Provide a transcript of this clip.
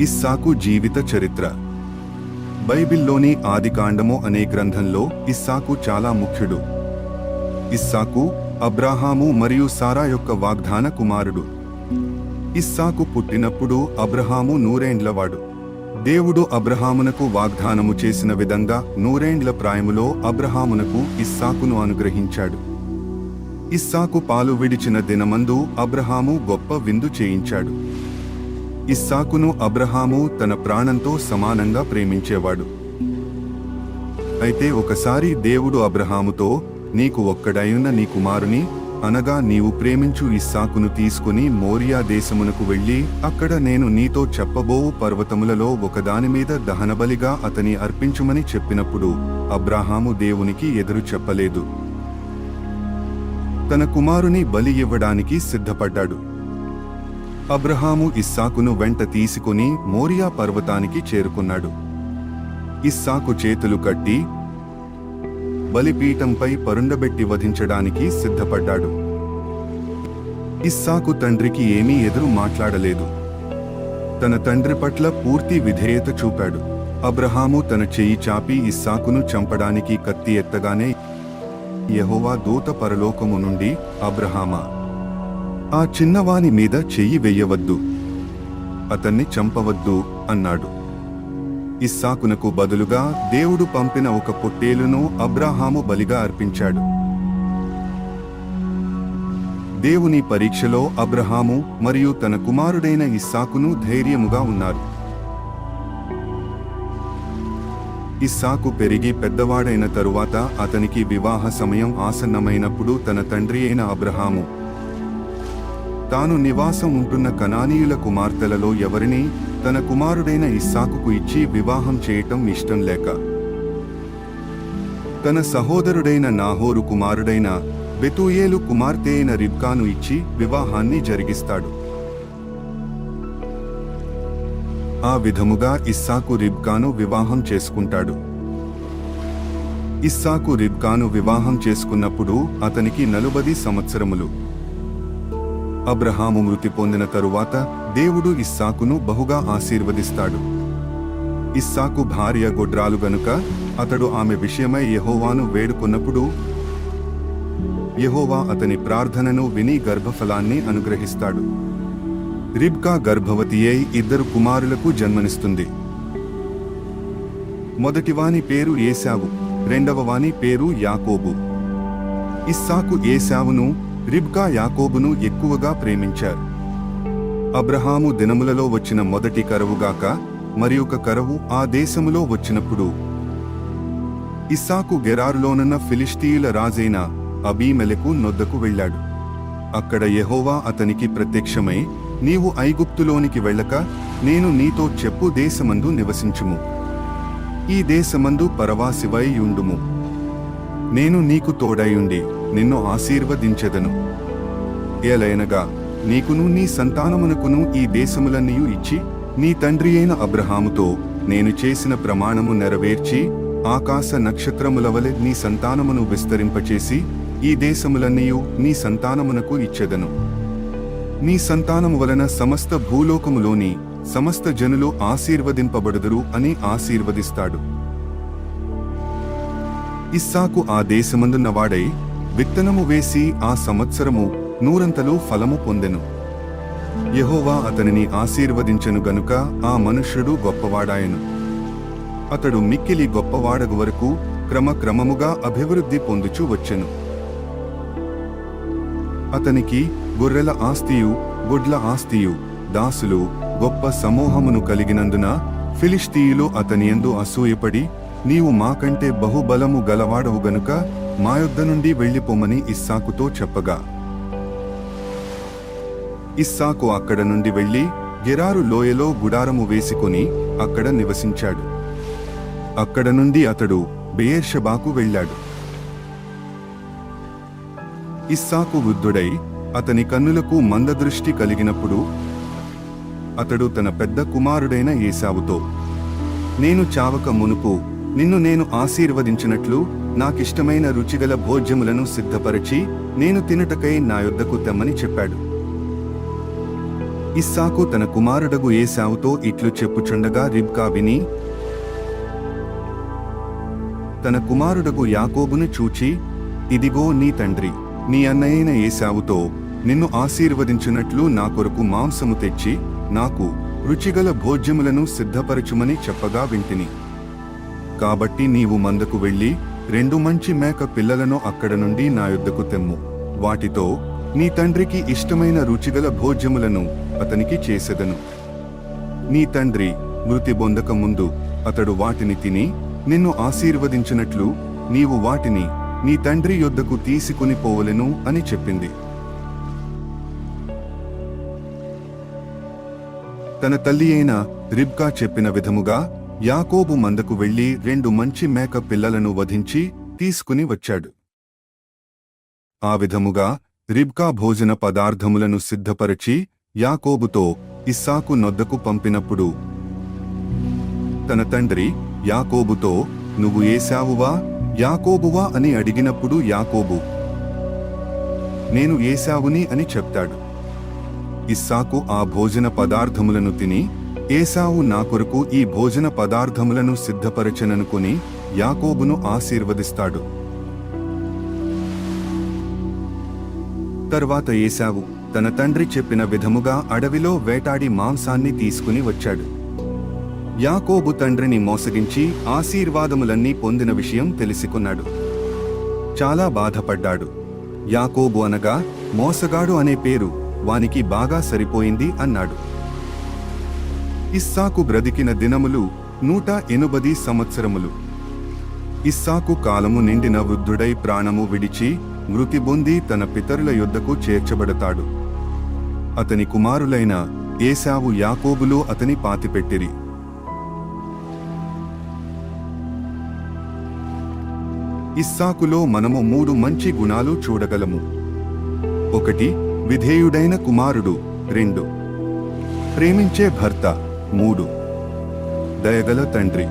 ఇస్సాకు జీవిత చరిత్ర. బైబిల్లోని ఆదికాండము అనే గ్రంథంలో ఇస్సాకు చాలా ముఖ్యుడు. ఇస్సాకు అబ్రాహాము మరియు సారా యొక్క వాగ్దాన కుమారుడు. ఇస్సాకు పుట్టినప్పుడు అబ్రహాము నూరేండ్లవాడు దేవుడు అబ్రహామునకు వాగ్దానము చేసిన విధంగా నూరేండ్ల ప్రాయములో అబ్రహామునకు ఇస్సాకును అనుగ్రహించాడు. ఇస్సాకు పాలు విడిచిన దినమందు అబ్రహాము గొప్ప విందు చేయించాడు. ఇస్సాకును అబ్రహాము తన ప్రాణంతో సమానంగా ప్రేమించేవాడు. అయితే ఒకసారి దేవుడు అబ్రహాముతో నీకు ఒక్కడైన నీ కుమారుని అనగా నీవు ప్రేమించు ఇస్సాకును తీసుకుని మోరియా దేశమునకు వెళ్ళి అక్కడ నేను నీతో చెప్పబోవు పర్వతములలో ఒకదాని మీద దహనబలిగా అతని అర్పించుమని చెప్పినప్పుడు అబ్రహాము దేవునికి ఎదురు చెప్పలేదు. తన కుమారుని బలి ఇవ్వడానికి సిద్ధపడ్డాడు. అబ్రహాము ఇస్సాకును వెంట తీసుకుని మోరియా పర్వతానికి చేరుకున్నాడు. ఇస్సాకు చేతులు కట్టి బలిపీఠంపై పరుండబెట్టి వధించడానికి సిద్ధపడ్డాడు. ఇస్సాకు తండ్రికి ఏమీ ఎదురు మాట్లాడలేదు. తన తండ్రి పట్ల పూర్తి విధేయత చూపాడు. అబ్రహాము తన చెయ్యి చాపి ఇస్సాకును చంపడానికి కత్తి ఎత్తగానే యెహోవా దూత పరలోకము నుండి అబ్రహామా ఆ చిన్నవాని మీద చెయ్యి వెయ్యవద్దు అతన్ని చంపవద్దు అన్నాడు. ఇస్సాకునకు బదులుగా దేవుడు పంపిన ఒక పొట్టేలును అబ్రాహాము బలిగా అర్పించాడు. దేవుని పరీక్షలో అబ్రహాము మరియు తన కుమారుడైన ఇస్సాకును ధైర్యముగా ఉన్నారు. ఇస్సాకు పెరిగి పెద్దవాడైన తరువాత అతనికి వివాహ సమయం ఆసన్నమైనప్పుడు తన తండ్రి అయిన అబ్రహాము తాను నివాసం ఉంటున్న కనానీయుల కుమార్తెలలో ఎవరిని తన కుమారుడైన ఇస్సాకుకు ఇచ్చి వివాహం చేయటం ఇష్టం లేక. తన సహోదరుడైన నాహోరు కుమారుడైన బెతూయేలు కుమార్తె అయిన రిబ్కాను ఇచ్చి వివాహాన్ని జరిగిస్తాడు. ఆ విధముగా ఇస్సాకు రిబ్కాను వివాహం చేసుకుంటాడు. ఇస్సాకు రిబ్కాను వివాహం చేసుకున్నప్పుడు అతనికి నలుబది సంవత్సరములు. అబ్రహాము మృతి పొందిన తరువాత దేవుడు ఇస్సాకును బహుగా ఆశీర్వదిస్తాడు. ఇస్సాకు భార్య గొడ్రాలు గనుక అతడు ఆమె విషయమై యెహోవాను వేడుకున్నప్పుడు యహోవా అతని ప్రార్థనను విని గర్భఫలాన్ని అనుగ్రహిస్తాడు. రిబ్కా గర్భవతి అయి ఇద్దరు కుమారులకు జన్మనిస్తుంది. మొదటివాని పేరు ఏశావు రెండవ వాని పేరు యాకోబు. ఇస్సాకు ఏశావును రిబ్కా యాకోబును ఎక్కువగా ప్రేమించారు. అబ్రహాము దినములలో వచ్చిన మొదటి కరువుగాక మరి ఒక కరువు ఆ దేశములో వచ్చినప్పుడు. ఇస్సాకు గెరారులోనున్న ఫిలిస్తీయుల రాజైన అబీమెలకు నొద్దకు వెళ్ళాడు. అక్కడ యెహోవా అతనికి ప్రత్యక్షమై నీవు ఐగుప్తులోనికి వెళ్ళక నేను నీతో చెప్పు దేశమందు నివసించుము. ఈ దేశమందు పరవాసివై ఉండుము. నేను నీకు తోడైయుండి నిన్ను ఆశీర్వదించెదను. ఏలైనగా నీకును నీ సంతానమునకును ఈ దేశములన్నీయు ఇచ్చి నీ తండ్రి అయిన అబ్రహాముతో నేను చేసిన ప్రమాణము నెరవేర్చి ఆకాశ నక్షత్రముల వలె నీ సంతానమును విస్తరింపచేసి ఈ దేశములన్నీయు నీ సంతానమునకు ఇచ్చెదను. నీ సంతానము వలన సమస్త భూలోకములోని సమస్త జనులు ఆశీర్వదింపబడుదురు అని ఆశీర్వదిస్తాడు. ఇస్సాకు ఆ దేశమందున్నవాడై విత్తనము వేసి ఆ సంవత్సరము నూరంతలు ఫలము పొందెను. యహోవా అతనిని ఆశీర్వదించెను గనుక ఆ మనుష్యుడు గొప్పవాడాయను. అతడు మిక్కిలి గొప్పవాడగు వరకు క్రమక్రమముగా అభివృద్ధి పొందుచూ వచ్చెను. అతనికి గొర్రెల ఆస్తియు గుడ్ల ఆస్తియు దాసులు గొప్ప సమూహమును కలిగినందున ఫిలిష్తీయులు అతనియందు అసూయపడి నీవు మాకంటే బహుబలము గలవాడవు గనుక మా యొద్ద నుండి వెళ్ళిపోమని ఇస్సాకుతో చెప్పగా ఇస్సాకు అక్కడ నుండి వెళ్ళి గెరారు లోయలో గుడారము వేసుకొని అక్కడ నివసించాడు. అక్కడ నుండి అతడు బేయర్షబాకు వెళ్ళాడు. ఇస్సాకు వృద్ధుడై అతని కన్నులకు మందదృష్టి కలిగినప్పుడు అతడు తన పెద్ద కుమారుడైన ఏసావుతో నేను చావక మునుపు నిన్ను నేను ఆశీర్వదించినట్లు నాకిష్టమైన రుచిగల భోజ్యములను సిద్ధపరచి నేను తినుటకై నా యొద్దకు తెమ్మని చెప్పాడు. ఇస్సాకు తన కుమారుడగు ఏసావుతో ఇట్లు చెప్పుచుండగా రిబ్కా విని తన కుమారుడగు యాకోబును చూచి ఇదిగో నీ తండ్రి నీ అన్నయ్యైన ఏసావుతో నిన్ను ఆశీర్వదించినట్లు నా కొరకు మాంసము తెచ్చి నాకు రుచిగల భోజ్యములను సిద్ధపరచుమని చెప్పగా వింటిని. కాబట్టి నీవు మందకు వెళ్ళి రెండు మంచి మేక పిల్లలను అక్కడ నుండి నా యుద్ధకు తెమ్ము. వాటితో నీ తండ్రికి ఇష్టమైన రుచిగల భోజ్యములను అతనికి చేసెదను. నీ తండ్రి మృతి బొందక ముందు అతడు వాటిని తిని నిన్ను ఆశీర్వదించినట్లు నీవు వాటిని నీ తండ్రి యొద్దకు తీసుకుని పోవలెను అని చెప్పింది. తన తల్లి అయిన రిబ్కా చెప్పిన విధముగా యాకోబు మందకు వెళ్ళి రెండు మంచి మేక పిల్లలను వధించి తీసుకుని వచ్చాడు. ఆ విధముగా రిబ్కా భోజన పదార్థములను సిద్ధపరచి యాకోబుతో ఇస్సాకు నొద్దకు పంపినప్పుడు తన తండ్రి యాకోబుతో నువ్వు ఏశావువా? యాకోబువా? అని అడిగినప్పుడు యాకోబు నేను ఏశావుని? అని చెప్తాడు. ఇస్సాకు ఆ భోజన పదార్థములను తిని ఏసావు నా కొరకు ఈ భోజన పదార్థములను సిద్ధపరచననుకుని యాకోబును ఆశీర్వదిస్తాడు. తర్వాత ఏశావు తన తండ్రి చెప్పిన విధముగా అడవిలో వేటాడి మాంసాన్ని తీసుకుని వచ్చాడు. యాకోబు తండ్రిని మోసగించి ఆశీర్వాదములన్నీ పొందిన విషయం తెలుసుకున్నాడు. చాలా బాధపడ్డాడు. యాకోబు అనగా మోసగాడు అనే పేరు వానికి బాగా సరిపోయింది అన్నాడు. ఇస్సాకు బ్రతికిన దినములు నూట ఎనుబది సంవత్సరములు. ఇస్సాకు కాలము నిండిన వృద్ధుడై ప్రాణము విడిచి మృతి పొంది తన పితరుల యొద్దకు చేర్చబడతాడు. అతని కుమారులైన ఏశావు యాకోబులు అతని పాతిపెట్టిరి. ఇస్సాకులో మనము మూడు మంచి గుణాలు చూడగలము. ఒకటి విధేయుడైన కుమారుడు. రెండు ప్రేమించే భర్త. మూడు. దయగల తండ్రి